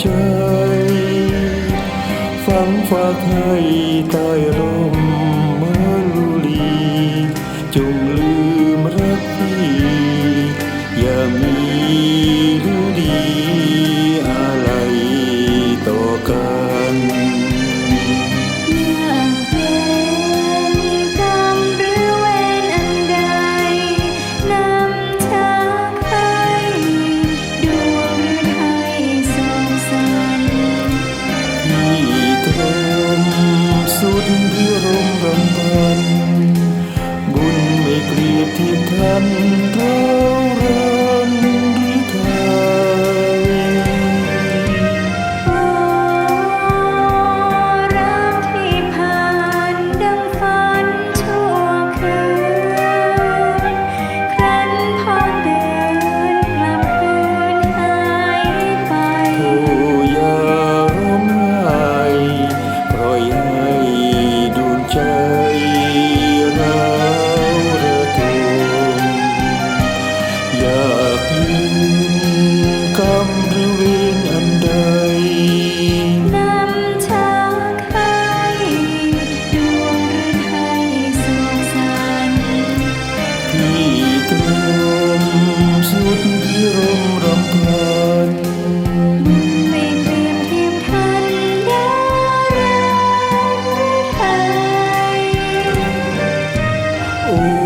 ใจ ฝังฝากให้ใต้ร่มมื่ลุลีจงลืมรักพี่อย่ามีรู้ดีอะไรต่อกัน amor. Ooh.